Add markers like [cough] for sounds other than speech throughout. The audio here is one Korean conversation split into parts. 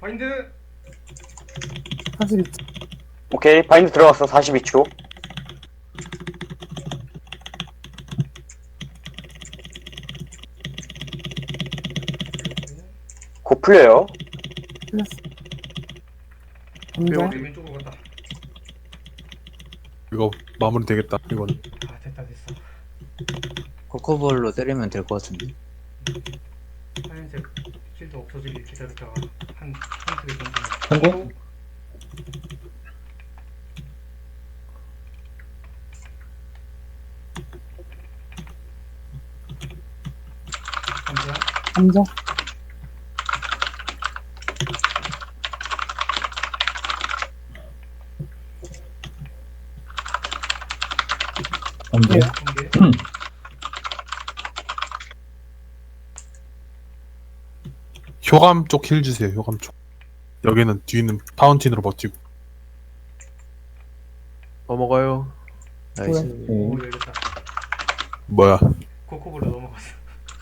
바인드 42초. 오케이 바인드 들어갔어 42초 곧 풀려요 틀렸어. 네, 감자. 왼쪽으로 갔다 이거 마무리 되겠다 이건 아 됐다 됐어 코코볼로 때리면 될 것 같은데. 하얀색 실드 없어지길 기다렸다가 한 한트를 던지면 성공? 감자 감자. 네. 공개 [clears throat] 효감 쪽 힐 주세요 효감 쪽 여기는 뒤는 파운틴으로 버티고 넘어가요. 나이스. 오 네. 열렸다 뭐야 코코볼로 넘어갔어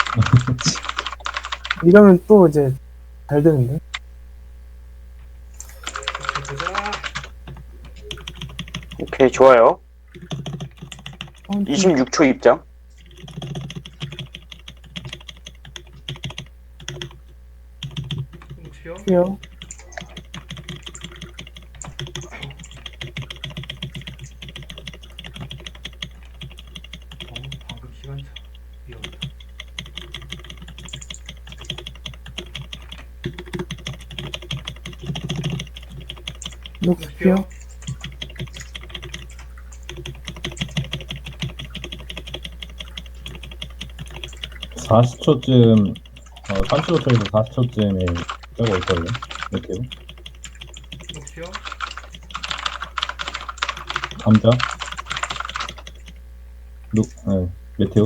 [laughs] 이러면 또 이제 잘 되는데. 보자 오케이 좋아요 파운틴 26초 입장 목표 요. 어, 방금 시간차 녹스피어. 목표 사 40초쯤, 어, 35초에서 40초쯤에 저거 있거든요. 이렇게. 목표 감자. 녹, 네, 메테오.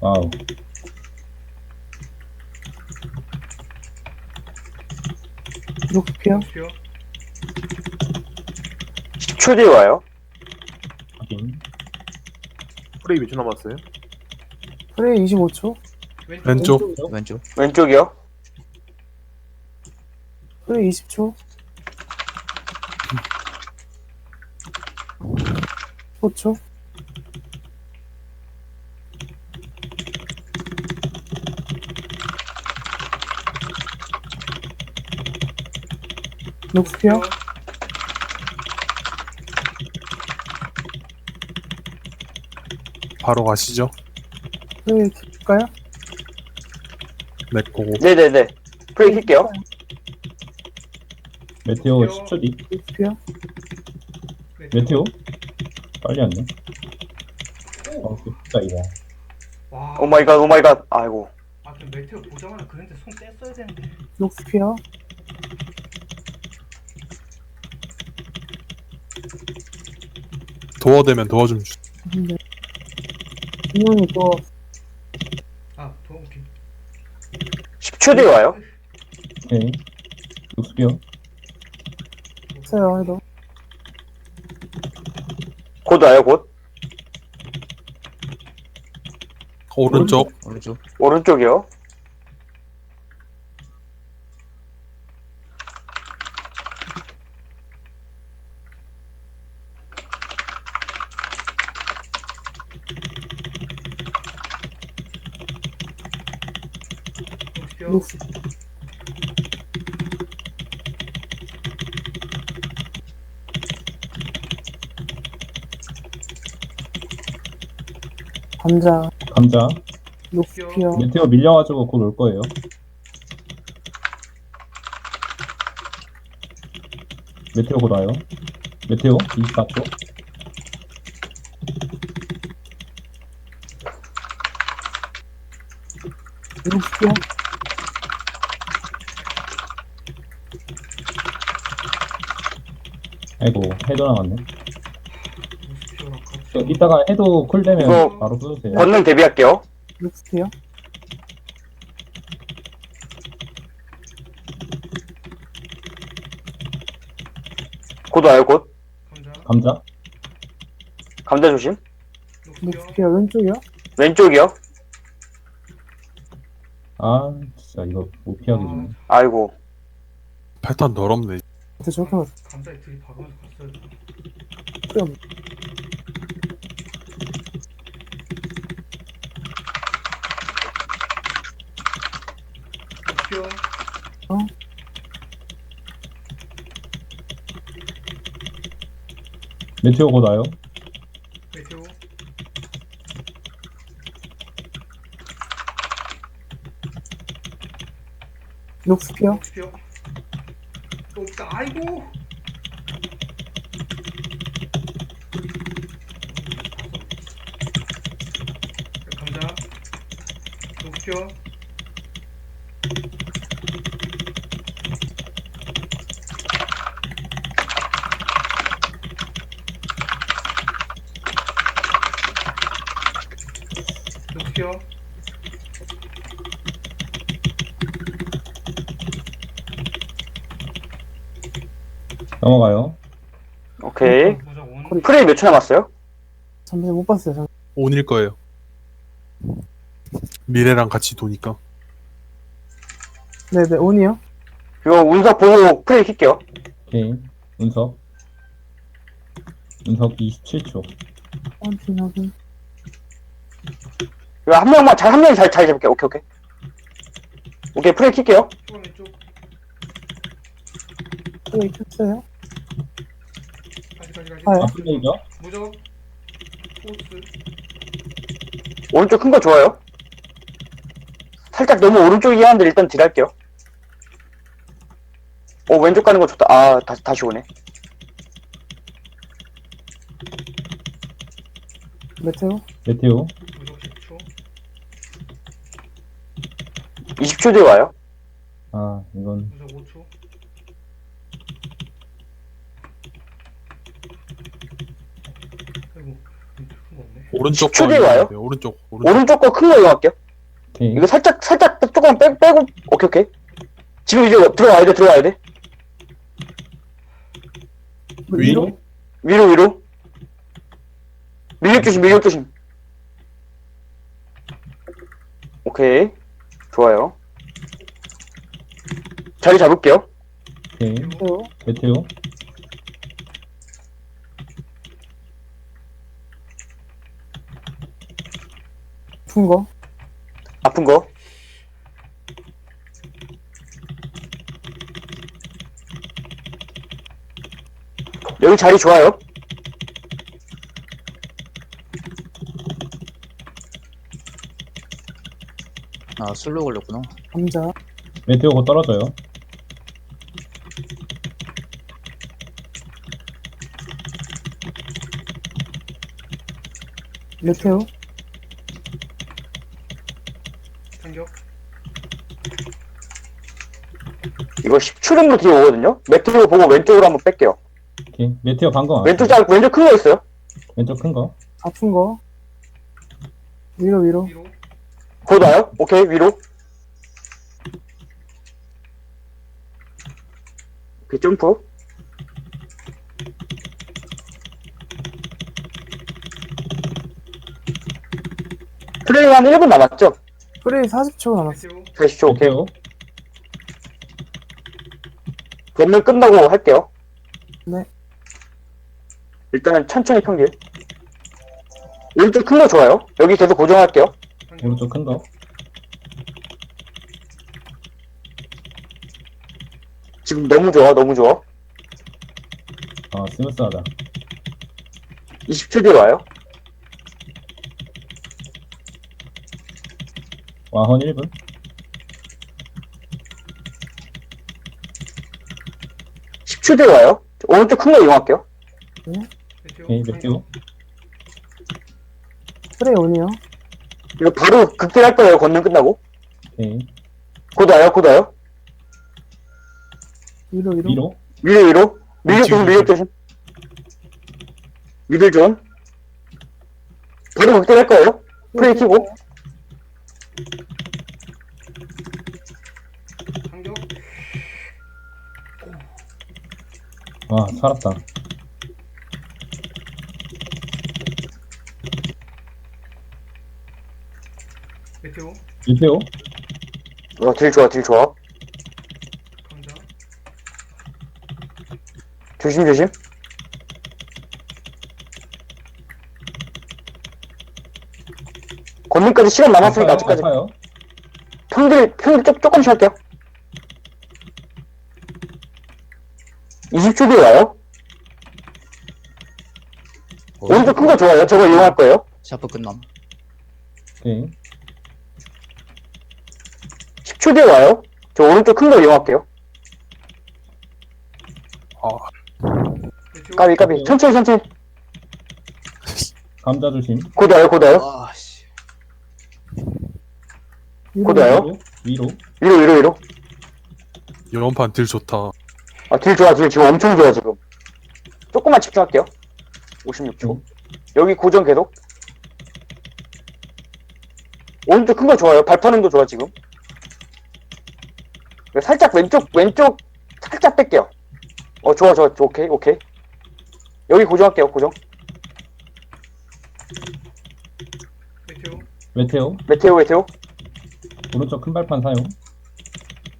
와우. 녹스피어. 목표 10초 뒤에 와요 확인. 프레이 몇 초 남았어요? 프레이 25초. 왼쪽 왼쪽 왼쪽. 왼쪽이요 프레이 20초. 5초. 녹스피어. 바로 가시죠 프레이 킬까요? 네 고고 네네네 프레이 킬게요 메테오 10초 뒤. 녹스피어. 메테오? 빨리 왔네. 어, 진짜 이거. 와 오 마이 갓 오 마이 갓 아이고 아 그럼 메테오 보자마자 그런데 손 뗐어야 되는데 녹스피어. 도어 되면 도어 좀 주. 근데 분명히 또아 도움 김 10초 뒤에 와요 오케이. 녹스피어. 없어요 해도. 곧 와요 곧 오른쪽 오른쪽. 오른쪽이요 목표 녹스. 감자. 감자. 녹스피어. 메테오 밀려가지고 곧 올 거예요. 메테오 곧 와요. 메테오 24초. 녹스피어. 아이고, 해도 나갔네. 저 이따가 해도 쿨되면 이거 바로 쏘세요. 권능 대비할게요 녹스피어. 곧 와요 곧 감자 감자. 감자 조심 녹스피어 왼쪽이요? 왼쪽이요 아, 진짜 이거 못 피하게 주네. 아이고. 패턴 더럽네. 근데 저렇게 하면 감자에 들이 박으면서 갔어야 돼. 좀 목표. 메테오 곧 와요. 메테오. 녹스피어 목표. 또 없다. 아이고. 감자. 목표. 넘어가요. 오케이. 프레이 몇초 남았어요? 잠시 못 봤어요 잠 온일 거예요. 미래랑 같이 도니까. 네네 온이요 이거 운석 보고 프레이 킬게요. 오케이. 운석. 운석 27초. 파운틴 확인 이거 한 명만, 잘, 한 명이 잘, 잘 잡을게요. 오케이, 오케이. 오케이, 프레이 킬게요. 왼쪽. 네 켰어요 가지 가지 가지. 아, 아, 플레이죠? 무적. 포스. 오른쪽 큰 거 좋아요. 살짝 너무 오른쪽이긴 한데 일단 딜할게요. 오, 왼쪽 가는 거 좋다. 아, 다시, 다시 오네. 메테오 메테오. 무적 10초. 20초 뒤에 와요. 아, 이건 무적 5초. 아이고. 큰거 없네. 오른쪽 거 와요? 네, 오른쪽 오른쪽. 오른쪽 거 큰 거 이용할게요. 오케이. 이거 살짝, 살짝 조금 빼, 빼고, 오케이, 오케이. 지금 이제 들어와야 돼, 들어와야 돼. 위로? 위로, 위로. 밀력 조심, 밀력 조심. 오케이. 좋아요. 자리 잡을게요. 오케이. 메테오 메테오. 아픈 거 아픈 거. 여기 자리 좋아요. 아 술로 걸렸구나. 감자 메테오 곧 떨어져요. 메테오 tan격. 이거 10초 정도 뒤에 오거든요. 메트로 보고 왼쪽으로 한번 뺄게요. 오케이. 메테오 방금 왔어요. 왼쪽 자, 왼쪽 큰 거 있어요. 왼쪽 큰 거. 아픈 거 위로 위로 위로. 곧 와요. 오케이, 위로. 오케이, 점프. 플레이 한 1분 남았죠? 프레이 40초 남았어 메테오. 40초, 오케이. 메테오. 건능 끝나고 할게요. 네. 일단은 천천히 평길. 오른쪽 큰 거 좋아요. 여기 계속 고정할게요. 오른쪽 큰 거. 지금 너무 좋아, 너무 좋아. 아, 스무스하다. 20초 뒤에 와요. 와헌 1분. 십초 뒤에 와요. 오른쪽 큰 거 이용할게요. 오케이, tan격. 메테오. 프레이 온이요 이거 바로 극딜할 거예요, 건능 끝나고. 오케이. 곧 와요, 곧 와요. 위로 위로 위로. 위로, 위로. 밀력 조심, 위로. 밀력 조심. 미들 존. 바로 극딜할 거예요. 프레이 키고. tan격. 와, 살았다. 메테오. 메테오. 어, 딜 좋아, 딜 좋아. 감자. 조심, 조심. 권능까지 시간 남았으니까 아직까지. 아파요. 평딜, 평딜 조, 조금씩 할게요. 20초 뒤에 와요. 오른쪽 큰 거 좋아요. 저거 이용할 거예요. 샤프 끝남. 오케이. 10초 뒤에 와요. 저 오른쪽 큰 거 이용할게요. 메테오. 까비, 까비. 천천히, 천천히. [laughs] 감자 조심. 곧 와요, 곧 와요. 아, 씨. 곧 와요. 위로. 위로. 위로, 위로. 이번판 딜 좋다. 아, 딜 좋아, 딜 지금 엄청 좋아, 지금. 조금만 집중할게요. 56초. 여기 고정 계속. 오른쪽 큰거 좋아요. 거 좋아, 지금. 살짝 왼쪽, 왼쪽, 살짝 뺄게요. 어, 좋아, 좋아, 좋아, 오케이, 오케이. 여기 고정할게요, 고정. 메테오. 메테오. 메테오, 메테오. 오른쪽 큰 발판 사용.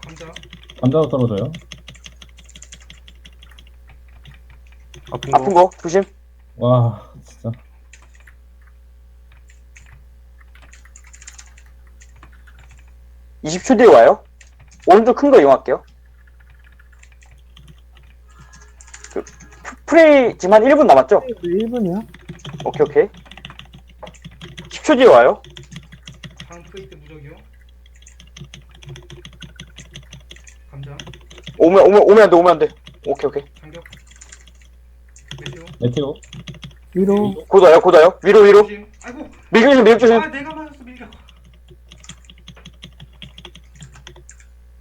감자. 감자도 떨어져요. 아픈 거. 아픈 거, 조심. 와, 진짜. 이십 초 뒤에 와요. 오른쪽 큰 거 이용할게요. 그, 프- 프레이 지금 한 1분 남았죠? 1분이야? 오케이, 오케이. 10초 뒤에 와요. 다음 프레이 때 무적이요. 감자. 오면, 오면, 오면 안 돼, 오면 안 돼. 오케이, 오케이. 장격. 메테오. 메테오. 위로. 곧 와요. 위로, 위로. 조심. 아이고. 밀조심 밀조심 아 내가 맞았어 밀격.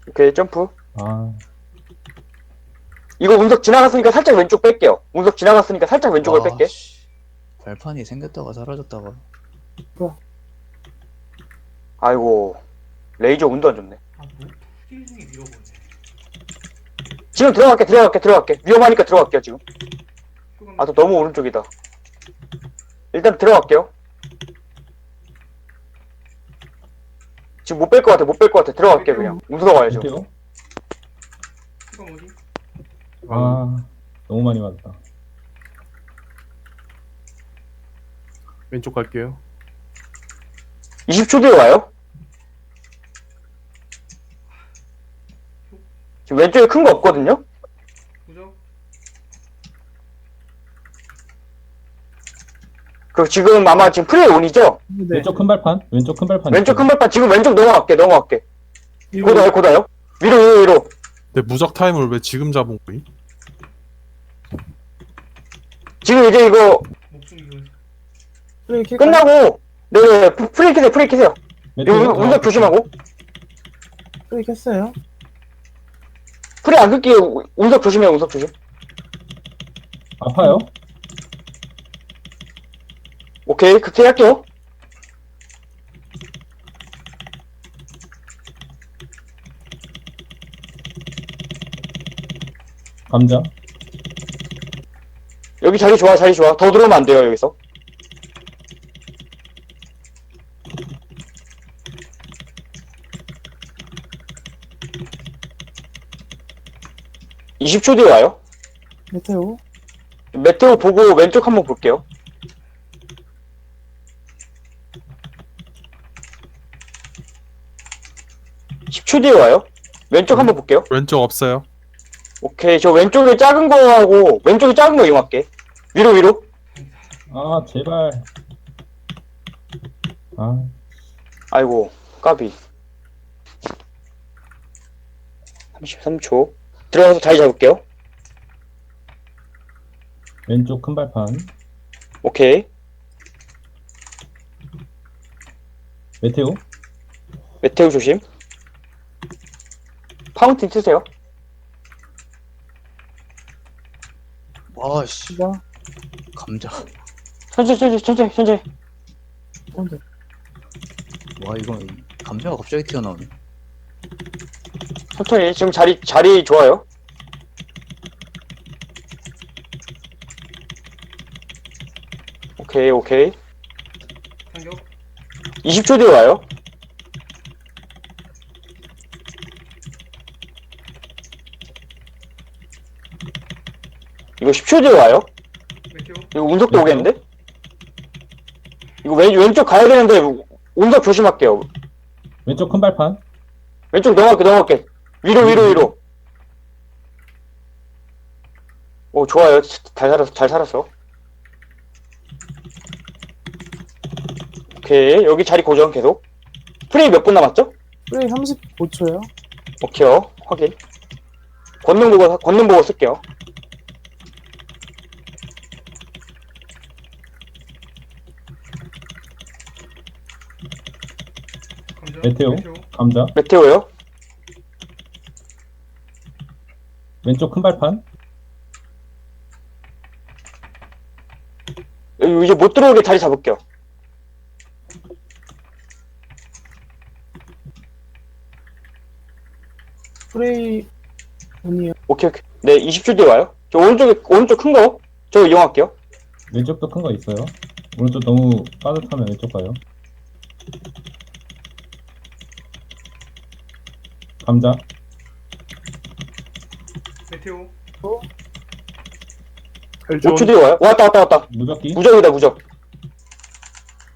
오케이, 점프. 아, 이거 운석 지나갔으니까 살짝 왼쪽 뺄게요. 운석 지나갔으니까 살짝 왼쪽을 아, 뺄게. 씨. 발판이 생겼다가 사라졌다가. 아이고, 레이저 운도 안 좋네. 아뭐 밀어보네. 지금 들어갈게, 들어갈게, 들어갈게. 위험하니까 들어갈게요, 지금. 아, 또 너무 오른쪽이다. 일단 들어갈게요. 지금 못 뺄 것 같아, 못 뺄 것 같아. 들어갈게, 그냥. 어디? 아, 너무 많이 맞았다. 왼쪽 갈게요. 20초 뒤에 와요. 지금 왼쪽에 큰 거 없거든요? 무적. 그 지금 아마 지금 프레이 온이죠? 네. 왼쪽 큰 발판. 왼쪽 큰 발판. 왼쪽 큰. 발판 지금 왼쪽 넘어갈게, 넘어갈게. 고다요, 고다요. 위로, 위로, 위로. 근데 무적 타임을 왜 지금 잡은 거임? 지금 이제 이거 킬까요? 끝나고, 네, 프- 프레이 키세요, 프레이 키세요. 이거 메테오. 운- 운석 조심하고. 프레이 켰어요. 프레이 안 끊기게 운석 조심해요, 운석 조심. 아파요. 오케이, 그렇게 할게요. 감자. 여기 자리 좋아, 자리 좋아. 더 들어오면 안 돼요, 여기서. (20초) 뒤에 와요 메테오. 메테오 보고 왼쪽 한번 볼게요 (10초) 뒤에 와요? 왼쪽 한번 볼게요. 왼쪽 없어요. 오케이 저 왼쪽에 작은 거하고 왼쪽에 작은 거 이용할게. 위로 위로. 아, 제발. 아, 아이고 까비. 33초. 들어가서 자리 잡을게요. 왼쪽 큰 발판. 오케이. 메테오. 메테오 조심 파운틴 치세요 와, 씨. 시작. 감자. 천천히 천천히 천천히 천천히. 와, 이건 감자가 갑자기 튀어나오네. 천천히 지금 자리 자리 좋아요 오케이 오케이 장격. 20초 뒤에 와요 이거 10초 뒤에 와요? 메테오 이거 운석도? 오겠는데? 이거 왼, 왼쪽 가야 되는데 운석 조심할게요. 왼쪽 큰 발판. 왼쪽 넘어갈게, 넘어갈게. 위로, 위로, 위로. 오, 좋아요. 잘 살았어, 잘 살았어. 오케이. 여기 자리 고정 계속. 프레이 몇 분 남았죠? 프레이 35초요. 오케이요. 확인. 권능 보고, 권능 보고 쓸게요. 감자 메테오. 감자. 메테오요. 왼쪽 큰 발판. 여기 이제 못 들어오게 자리 잡을게요. 프레이 아니에요. 오케이, 오케이. 네, 20초 뒤에 와요. 저 오른쪽에, 오른쪽 큰 거. 저 이용할게요. 왼쪽도 큰 거 있어요. 오른쪽 너무 빠듯하면 왼쪽 가요. 감자. 메테오 5초 뒤에 와요. 왔다, 왔다, 왔다. 무적기. 무적이다, 무적.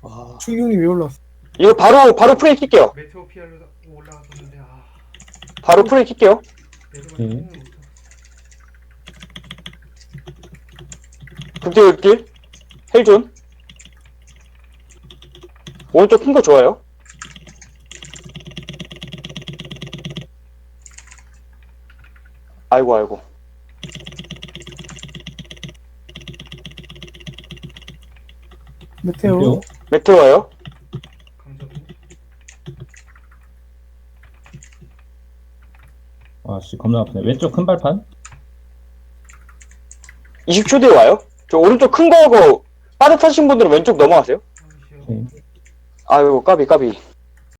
와, 추경이 왜 올랐어? 이거 바로, 바로 프레이 킬게요. 메테오 피하려 올라갔었는데 아 바로 프레이 킬게요. 오케이. 극딜. 헬존. 오른쪽 큰 거 좋아요. 아이고, 아이고. 메테오. 메테오. 메테오 와요. 감자도 아씨 겁나 아프네. 왼쪽 큰 발판. 20초 뒤에 와요. 저 오른쪽 큰 거고, 빠듯하신 분들은 왼쪽 넘어가세요. 오케이. 아이고, 까비, 까비.